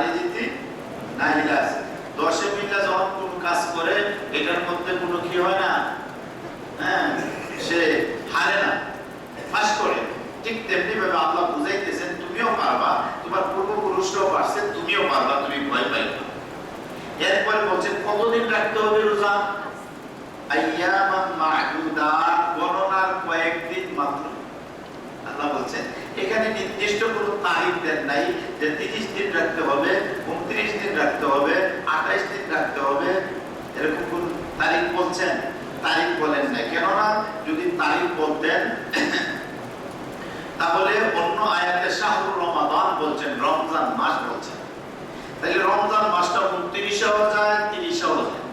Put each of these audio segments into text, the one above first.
খারিজিতি নাহিলা আছে দশে মিল্লা যখন কোন কাজ করে, এটার মধ্যে কোনো কি হয় না? হ্যাঁ সে হারে না। ফাঁস করে। ঠিক তেমনি ভাবে আল্লাহ বুঝাইতেছেন, তুমিও পারবা, তোমার পূর্বপুরুষরাও পারছে, তুমিও পারবা, তুমি ভয় পাইবা এরপরে বলছেন কতদিন রাখতে হবে রোজা? আইয়ামান মাহদুদাত গণনার কয়েকদিন মাত্র। আল্লাহ বলছেন, এখানে নির্দিষ্ট কোনো তারিখ দেন নাই যে তিরিশ দিন রাখতে হবে উনত্রিশ দিন রাখতে হবে আঠাইশ দিন রাখতে হবে এরকম কোন তারিখ বলছেন তারিখ বলেন না কেননা যদি তারিখ বলতেন আয়াতে শাহরুর রমাদান বলছেন, রমজান মাস বলছেন। তাহলে রমজান মাসটা উনত্রিশেও যায় তিরিশেও যায়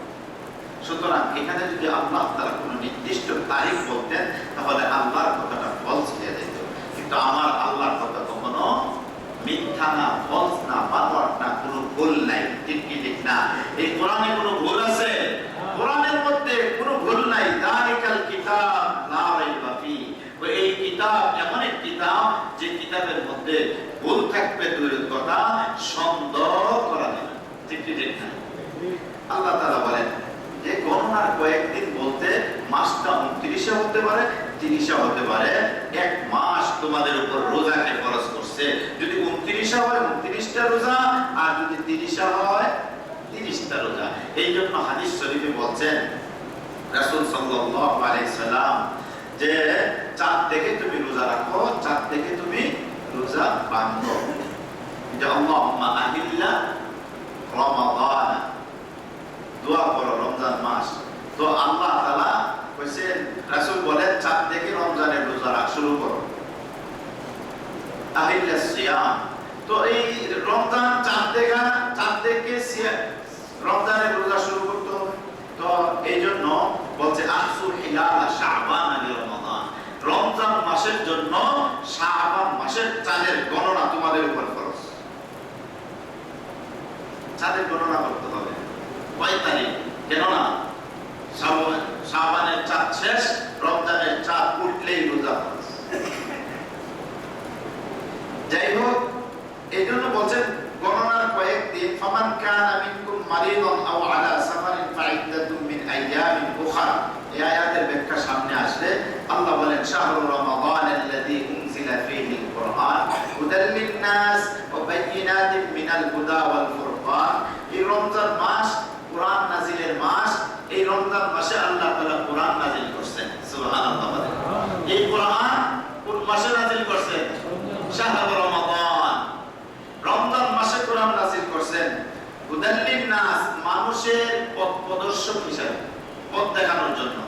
সুতরাং এখানে যদি আল্লাহ তারা কোনো নির্দিষ্ট তারিখ বলতেন, তাহলে আল্লাহর কথাটা ফলস হয়ে যেত। কিন্তু আমার আল্লাহর কথা কখনো মিথ্যা না ফলস না, বানোয়াট না, কোনো ভুল নাই ঠিক না? এই কোরআনে কোনো ভুল আছে কোরআনের মধ্যে কোনো ভুল নাই দালিকাল কিতাব লা রাইবা ফি ও এই কিতাব এমন এক কিতাব যে কিতাবের মধ্যে ভুল থাকবে দূরের কথা, সন্দেহ করা যাবে ঠিক ঠিক আল্লাহ তাআলা বলেন, যে গণনার কয়েকদিন বলতে মাসটা উনত্রিশে হতে পারে, তিরিশে হতে পারে। এক মাস তোমাদের উপর রোজাকে খরচ করছে। যদি উনত্রিশে হয়, উনত্রিশটা রোজা, আর যদি তিরিশে হয়, তিরিশটা রোজা। এই জন্য হাদিস শরীফে বলছেন, রাসূল যে চাঁদ থেকে তুমি রোজা রাখো, চাঁদ থেকে তুমি রোজা বাঁধো যে আল্লাহুম্মা আহিল্লা রমাদান দোয়া করো রমজান মাস তো আল্লাহ তাআলা কইছে রাসূল বলেন চাঁদ থেকে রমজানের রোজা শুরু করো আহিল্লা সিয়াম তো এই রমজান চাঁদ থেকে চাঁদ থেকে রমজানের রোজা শুরু করতে তো এই জন্য বলছে আসুর হিলাল শাবান আলী রমাদান রমজান মাসের জন্য শাবান মাসের চাঁদের গণনা তোমাদের উপর ফরজ। চাঁদের গণনা করতে হবে। কয় তারিখ? কেননা শাবানের চাঁদ শেষ, রমজানের চাঁদ উঠলেই রোজা যাই হোক, এই জন্য বলছেন, গণনার কয়েকদিন ফামান কানা মিনকুম মারিদান আও আলা সাফারিন ফাইদাতুম মিন আইয়ামিন এই আয়াতের ব্যাখ্যা সামনে আসলে রমাদান আল্লাযী উনজিলা ফীহিল কুরআন হুদাল লিন-নাস ওয়া বায়িনাতিন মিনাল হুদা ওয়াল ফুরকান এই রমজান মাস, কোরআন নাজিলের মাস, এই রমজান মাসে আল্লাহ তাআলা কোরআন নাজিল করছেন। সুবহানাল্লাহ। এই কোরআন কোন মাসে নাজিল করছেন? শাহরু রমাদান। রমজান মাসে কোরআন নাজিল করছেন। হুদাল্লিন নাস মানুষের পথ প্রদর্শক হিসেবে, পথ দেখানোর জন্য।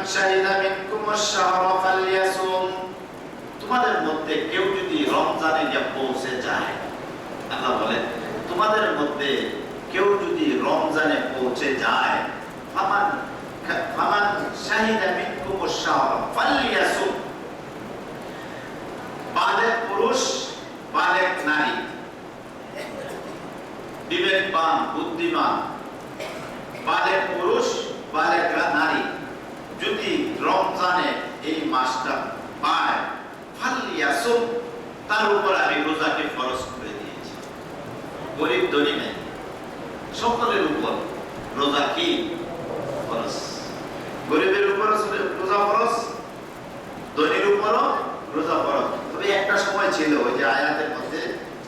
তোমাদের মধ্যে কেউ যদি রমজানে গিয়ে পৌঁছে যায়, আল্লাহ তোমাদের মধ্যে কেউ যদি রমজানে পৌঁছে যায়, ফামান ফামান বালেক পুরুষ, বালেক নারী। বিবেকবান, বুদ্ধিমান। বালেক পুরুষ, বালেক নারী। যদি রমজানে এই মাসটা পায় ফালিয়াসুম তার উপর আমি রোজাকে ফরজ করে দিয়েছি গরিব ধনী নেই সকলের উপর রোজা কি ফরজ গরিবের উপর রোজা ফরজ ধনীর উপরও রোজা ফরজ তবে একটা সময় ছিল ওই যে আয়াতের মধ্যে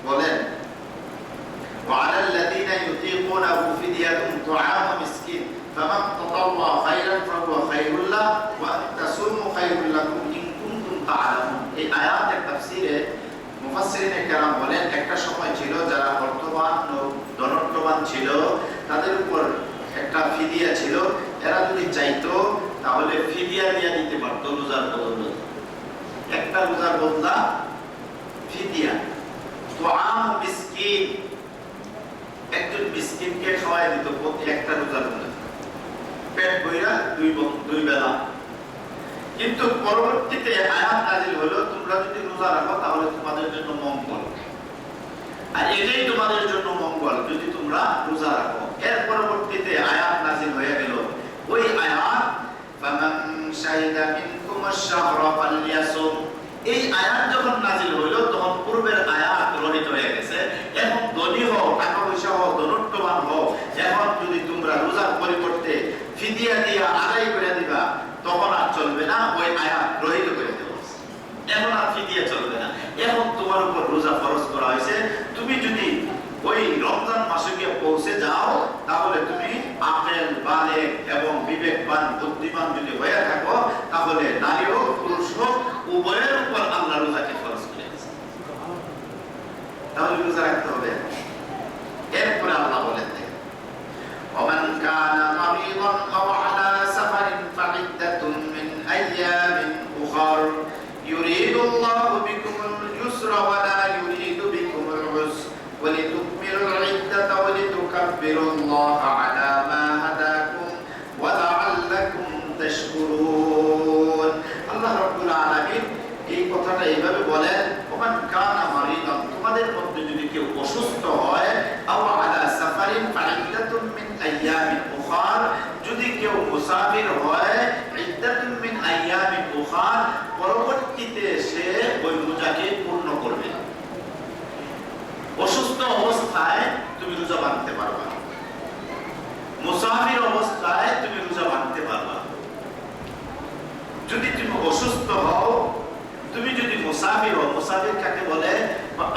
বলেন وعلى الذين يطيقونه فدية طعام مسكين فمن এই আয়াতের কেরাম বলেন, একটা সময় ছিল যারা অর্থবান ও ছিল, তাদের উপর একটা ফিদিয়া ছিল। এরা যদি চাইতো, তাহলে ফিদিয়া দিতে পারতো রোজার বদলে। একটা রোজার বদলা ফিদিয়া। তো আম বিস্কিট একজন বিস্কিটকে খাওয়াই দিত প্রতি একটা রোজার পেট বইরা দুই দুই বেলা। কিন্তু পরবর্তীতে আয়াত নাজিল হলো, তোমরা যদি রোজা রাখো, তাহলে তোমাদের জন্য মঙ্গল। আর এটাই তোমাদের জন্য মঙ্গল, যদি তোমরা রোজা রাখো। এর পরবর্তীতে আয়াত নাজিল হয়ে গেল। ওই আয়াত ফামান শাহিদা মিনকুম আশ-শাহরা এই আয়াত যখন নাজিল হইল, তখন পূর্বের আয়াত রহিত হয়ে গেছে। এখন ধনী হও, টাকা পয়সা হও ধনুত্ববান হও। এখন যদি তোমরা রোজার পরিবর্তে ফিদিয়া দিয়া আদায় করে দিবা, তখন আর চলবে না, ওই আয়াত রহিত করে দেব। এখন আর ফিদিয়া চলবে না। এখন তোমার উপর রোজা ফরজ করা হয়েছে। তুমি যদি ওই রমজান মাসে গিয়ে পৌঁছে যাও, তাহলে তুমি আকেল বালেক এবং বিবেকবান, বুদ্ধিমান যদি হয়ে থাকো, তাহলে নারী হোক, পুরুষ হোক, উভয়ের উপর আল্লাহ রোজাকে ফরজ করে তাহলে রোজা রাখতে হবে। مريضا রোজাকে পূর্ণ করবে। অসুস্থ অবস্থায় তুমি রোজা বাঁধতে পারবা। মুসাফির অবস্থায় তুমি রোজা বাঁধতে পারবা। যদি তুমি অসুস্থ হও, তুমি যদি মুসাফির হও, মুসাফির কাকে বলে?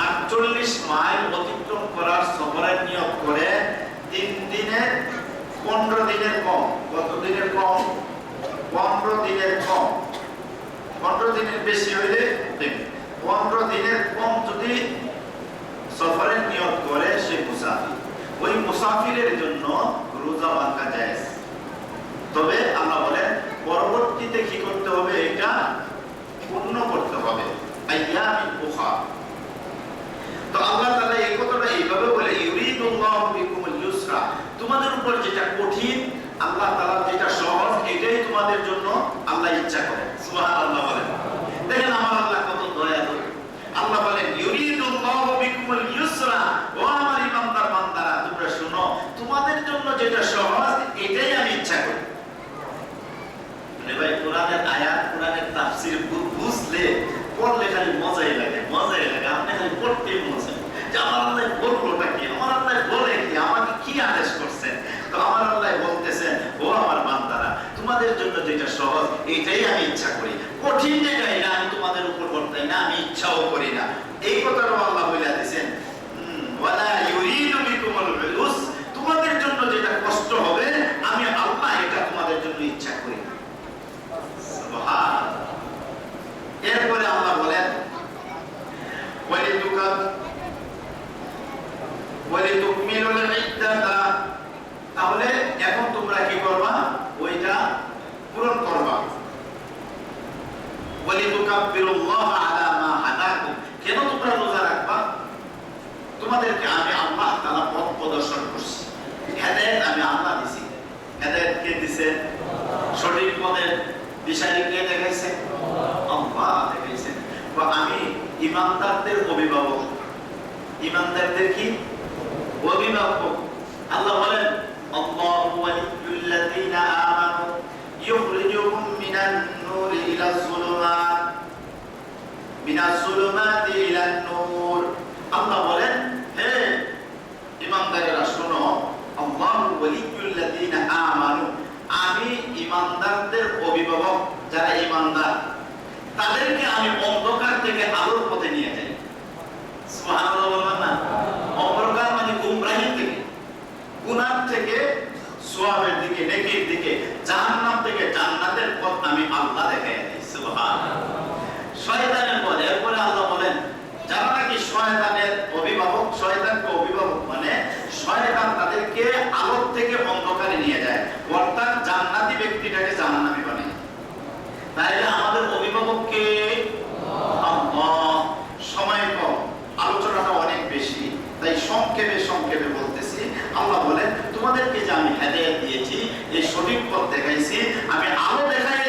আটচল্লিশ মাইল অতিক্রম করার সফরের নিয়োগ করে তিন দিনের, পনেরো দিনের কম। কত দিনের কম? পনেরো দিনের কম। পনেরো দিনের বেশি হইলে দেখবে পনেরো দিনের কম যদি সফরের নিয়োগ করে সে মুসাফির। ওই মুসাফিরের জন্য রোজা বাঁধা যায় তবে আল্লাহ বলেন, পরবর্তীতে কি করতে হবে? এটা পূর্ণ করতে হবে। তো আল্লাহ তাআলা এই কথাটা এইভাবে বলে ইউসরা। তোমাদের উপর যেটা কঠিন, আল্লাহ তাআলা যেটা সহজ, এটাই তোমাদের জন্য আল্লাহ ইচ্ছা করে। সুবহানাল্লাহ বলেন। দেখেন আমার আল্লাহ আল্লাহ বলেন, ইউরিদুল্লাহু বিকুমুল ইউসরা। ও আমার ইমানদার বান্দারা, তোমরা শুনো, তোমাদের জন্য যেটা সহজ, এটাই আমি ইচ্ছা করি। মানে ভাই, কোরআনের আয়াত, কোরআনের তাফসীর বুঝলে পড়লে খালি মজাই লাগে মজাই লাগে। আপনি খালি পড়তে চায় যে, আমার আল্লাহ বললোটা কি? আমার আল্লাহ বলে কি? আমাকে কি আদেশ করছেন? তো আমার আল্লাহ বলতেছেন, ও আমার বান্দারা, তোমাদের জন্য যেটা সহজ, এটাই আমি ইচ্ছা করি। কঠিন যেটা এটা আমি তোমাদের উপর বর্তাই না, আমি ইচ্ছাও করি না এই কথাটাও আল্লাহ বলে দিয়েছেন ওয়ালা ইউরিদু বিকুমুল উস তোমাদের জন্য যেটা কষ্ট হবে, আমি আল্লাহ এটা তোমাদের জন্য ইচ্ছা করি না সুবহান। এরপরে আল্লাহ বলেন ওয়ালিতুকা ওয়ালিতুকমিলুল ইদ্দাতা তাহলে এখন তোমরা কি করবা ওইটা পূরণ করবা ওয়ালিতুকাব্বিরুল্লাহ আলা মা হাদাকুম কেন তোমরা রোজা রাখবা তোমাদেরকে আমি আল্লাহ তাআলা পথ প্রদর্শন করছি হেদায়েত আমি আল্লাহ দিছি হেদায়েত কে দিছে সঠিক পথের দিশারি কে দেখাইছে আল্লাহ দেখাইছে বা আমি ইমানদারদের অভিভাবক। ইমানদারদের কি? অভিভাবক। আল্লাহ বলেন, আল্লাহু ওয়ালিয়ুল্লাযীনা আমানু ইউখরিজুহুম মিনান নূরি ইলাজ যুলুমাত। মিনাজ যুলুমাতি ইলান নূর। আল্লাহ বলেন, হে ইমানদারেরা, শোনো, আল্লাহু ওয়ালিয়ুল্লাযীনা আমানু। আমি ইমানদারদের অভিভাবক, যারা ইমানদার। তাদেরকে আমি অন্ধকার থেকে আলোর পথে নিয়ে যাই। অন্ধকার মানে গুমরাহি থেকে গুনাহ থেকে সোয়াবের দিকে, নেকির দিকে, জাহান্নাম থেকে জান্নাতের পথ আমি আল্লাহ দেখাই দিই। সুবহানাল্লাহ। শয়তানের পথ। এরপরে আল্লাহ বলেন, যারা নাকি শয়তানের অভিভাবক, শয়তানকে অভিভাবক মানে শয়তান তাদেরকে আলোর থেকে অন্ধকারে নিয়ে যায়। অর্থাৎ জান্নাতি ব্যক্তিটাকে জাহান্নামী বানায়। তাইলে আমাদেরকে যে আমি হেদায়াত দিয়েছি এই সঠিক পথ দেখাইছি আমি আলো দেখাই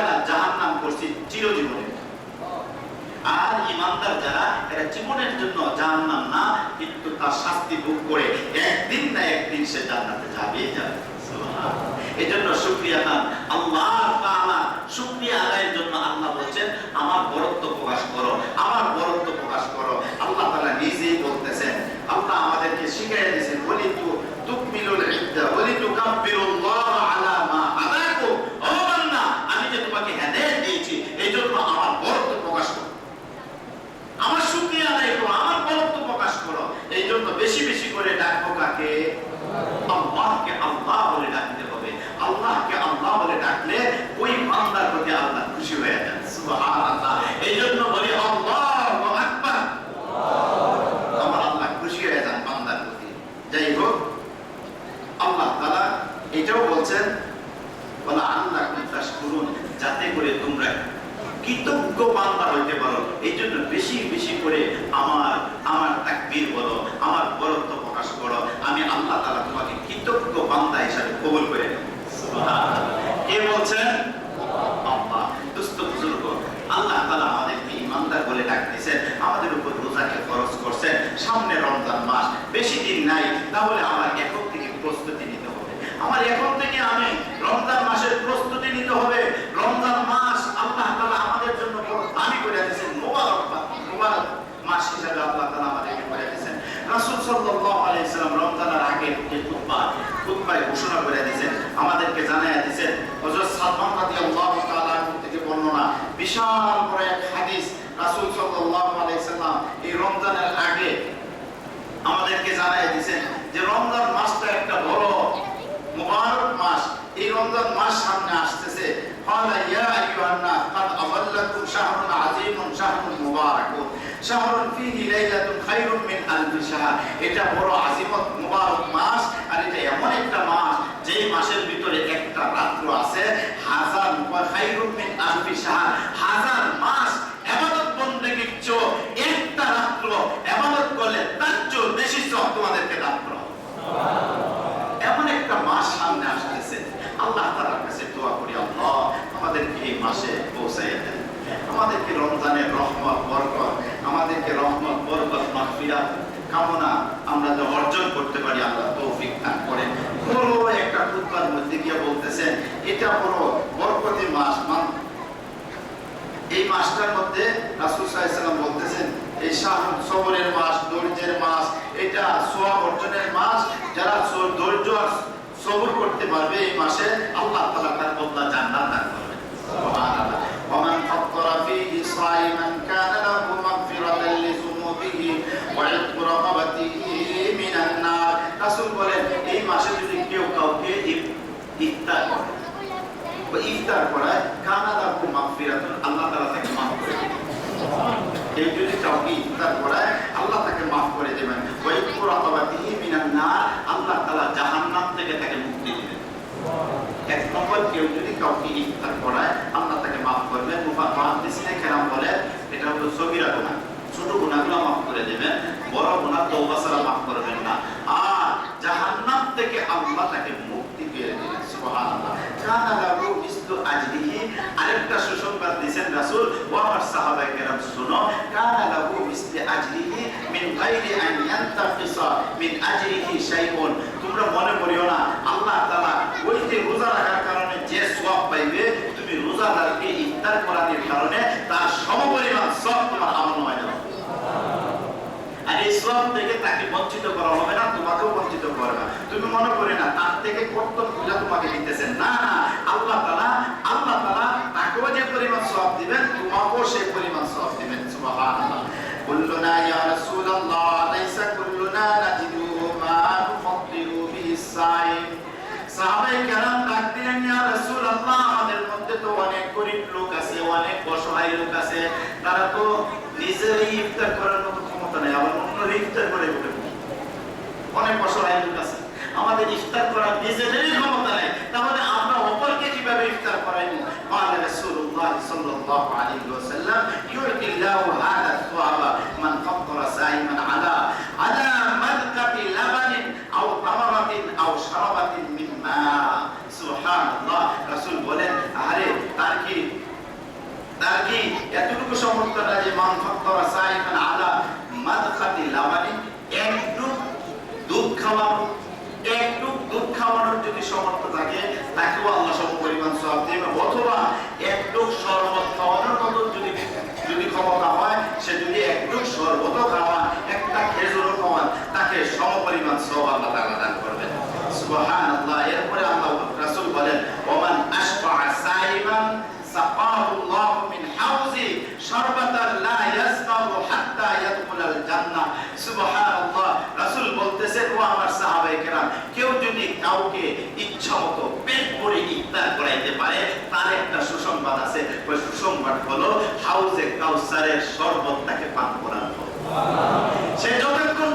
আমি জাহান নাম করছি চিরজীবনের আর ইমানদার যারা এরা জীবনের জন্য জাহান্নাম না, কিন্তু তার শাস্তি ভোগ করে একদিন না একদিন সে জান্নাতে যাবে। যাবে এজন্য জন্য শুক্রিয়া দান আল্লাহ তাআলা শুক্রিয়া আদায়ের জন্য আল্লাহ বলছেন, আমার বরত্ব প্রকাশ করো, আমার বরত্ব প্রকাশ করো আল্লাহ তাআলা নিজেই বলতেছেন আল্লাহ আমাদেরকে শিখিয়ে দিয়েছেন বলি তু তুকমিলুল ইদ্দা বলি তু কাব্বিরুল্লাহ আলা মা হাদাকুম ও বান্দা আমি যে তোমাকে হেদায়েত দিয়েছি এই জন্য আমার বরত্ব প্রকাশ করো আমার শুক্রিয়া আদায় করো আমার বরত্ব প্রকাশ করো এই জন্য বেশি বেশি করে ডাকবো কাকে আল্লাহকে আল্লাহ বলে ডাকতে হবে আল্লাহকে আল্লাহ বলে ডাকলে ওই বান্দার প্রতি আল্লাহ খুশি হয়ে যান সুবহানাল্লাহ এই জন্য বলি আল্লাহু আকবার আমার আল্লাহ খুশি হয়ে যান বান্দার প্রতি যাই হোক আল্লাহ তাআলা এটাও বলছেন বলা আল্লাহ বিশ্বাস করুন যাতে করে তোমরা কৃতজ্ঞ বান্দা হইতে পারো। এই জন্য বেশি বেশি করে আমার আমার তাকবীর বলো, আমার বরত্ব প্রকাশ করো। আমি আল্লাহ তাআলা তোমাকে কৃতজ্ঞ বান্দা হিসাবে কবুল করে কে বলছেন? দুস্থ বুজুর্গ, আল্লাহ তাআলা আমাদেরকে ইমানদার বলে আমাদের উপর রোজাকে খরচ করছেন। সামনে রমজান মাস, বেশি দিন নাই, তাহলে আমার এখন থেকে প্রস্তুতি নিতে হবে। আমার এখন থেকে আমি রমজান মাসের প্রস্তুতি নিতে হবে। রমজান মাস আল্লাহ তাআলা আমাদের জন্য বড় দামি করে দিয়েছেন মোবারক মোবারক হিসাবে আল্লাহ তাআলা আমাদেরকে করে দিয়েছেন রাসূল সাল্লাল্লাহু আলাইহি সাল্লাম রমজানের আগে যে খুতবা, খুতবায় ঘোষণা করে দিয়েছেন আমাদেরকে জানাইয়া দিয়েছেন হযরত সালমান রাদিয়াল্লাহু তাআলা আনহু থেকে বর্ণনা, বিশাল বড় এক হাদিস রাসূল সাল্লাল্লাহু আলাইহি এই রমজানের আগে আমাদেরকে জানাই দিয়েছেন যে রমজান মাসটা একটা বড় মুবারক মাস। এই রমজান মাস সামনে আসতেছে قال يا أيها الناس قد أظلكم شهر عظيم شهر مبارك. شهر فيه ليلة خير من ألف شهر. إذا برو عظيم مبارك. ما পারি আল্লাহ তৌফিক দান করেন। বড় একটা খুতবার মধ্যে গিয়ে বলতেছেন, এটা বড় বরকতি মাস মান এই মাসটার মধ্যে রাসূল সাল্লাম বলতেছেন, এই শাহ সবরের মাস ধৈর্যের মাস, এটা সোয়াব অর্জনের মাস। যারা ধৈর্য আর সবর করতে পারবে এই মাসে, আল্লাহ তাআলা তার বদলা জান্নাত দান করবেন। সুবহানাল্লাহ। ওমান ফাত্তারা ফীহি সাইমান কানা লাহু মাগফিরাতান লিযুনুবিহি ওয়া ইতকু রাকাবাতিহি মিনান নার রাসূল বলেন এই মাসে যদি কেউ কাউকে ইফ- ইফতার করে। ইফতার করায় কানা লাহু মাগফিরাতুন আল্লাহ তাআলা তাকে মাফ করে কেউ যদি কাউকে ইফতার করায়, আল্লাহ তাকে মাফ করে দেবেন। ওই কুরাতাবাতিহি মিনান নার, আল্লাহ তাআলা জাহান্নাম থেকে তাকে মুক্তি দিবেন। এক নম্বর, কেউ যদি কাউকে ইফতার করায়, আল্লাহ তাকে মাফ করবেন মুহাদ্দিসিনে কেরাম বলে, এটা হলো সগীরা গুনাহ। ছোট গুনাহগুলো মাফ করে দেবেন, বড় গুনাহ তওবা ছাড়া মাফ করবেন না আর জাহান্নাম থেকে আল্লাহ তাকে মুক্তি পেয়ে দিবেন সুবহানাল্লাহ মিসলু আরেকটা সুসংবাদ দিয়েছেন রাসূল আমার সাহাবায়ে কেরাম, শুনো মিসলি মিন গায়রি আন মিন শাইউন। তোমরা মনে করিও না, আল্লাহ তাআলা ওই যে রোজা রাখার কারণে যে সওয়াব পাইবে, তুমি রোজাদারকে ইফতার করাতে কারণে তার সমপরিমাণ সব তোমার আমল হয় না আর সব থেকে তাকে বঞ্চিত করা হবে না, তোমাকেও বঞ্চিত করবে না। তুমি মনে করে না, তার থেকে কর্তব্য পূজা তোমাকে দিতেছেন। না আল্লাহ তালা আল্লাহ তালা তাকেও যে পরিমাণ সব দিবেন, তোমাকেও সেই পরিমাণ সব দিবেন। কেরাম ইয়া রাসূলুল্লাহ, আমাদের মধ্যে তো অনেক গরিব লোক আছে, অনেক অসহায় লোক আছে। তারা তো নিজেরই ইফতার করার মতো ক্ষমতা নেই আবার অন্য ইফতার করে বলে অনেক অসহায় লোক আছে আমাদের ইফতার করার নিজেদেরই ক্ষমতা নেই তাহলে আমরা অপরকে কিভাবে ইফতার করাইবো قال رسول الله صلى الله عليه وسلم يؤتي الله هذا الثواب من فطر صائما على على مذقة لبن أو ثمرة أو شربة من ماء سبحان الله رسول বলেন সব আল্লাহ তাআলা দান করবেন। সুবহানাল্লাহ। এরপরে আল্লাহ রাসূল বলেন, ওমান আশফা সাইমান সাকাহু আল্লাহ মিন হাউজি শারবাতান লা ইয়াসমাউ হাত্তা ইয়াদখুলাল জান্নাহ। সুবহানাল্লাহ। রাসূল বলতেছেন, ও আমার সাহাবায়ে কেরাম, কেউ যদি কাউকে ইচ্ছামতো পেট ভরে ইফতার করাইতে পারে, তার একটা সুসংবাদ আছে। ওই সুসংবাদ হলো, হাউজে কাউসারের শরবত তাকে পান করানো। সে যতক্ষণ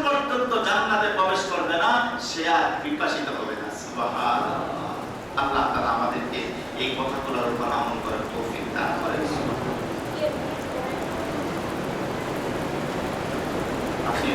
জান্নাতে প্রবেশ করবে না, সে আর বিপাসিত হবে না। আল্লাহ তারা আমাদেরকে এই কথাগুলোর উপর আমল করে তৌফিক দান করে আপনি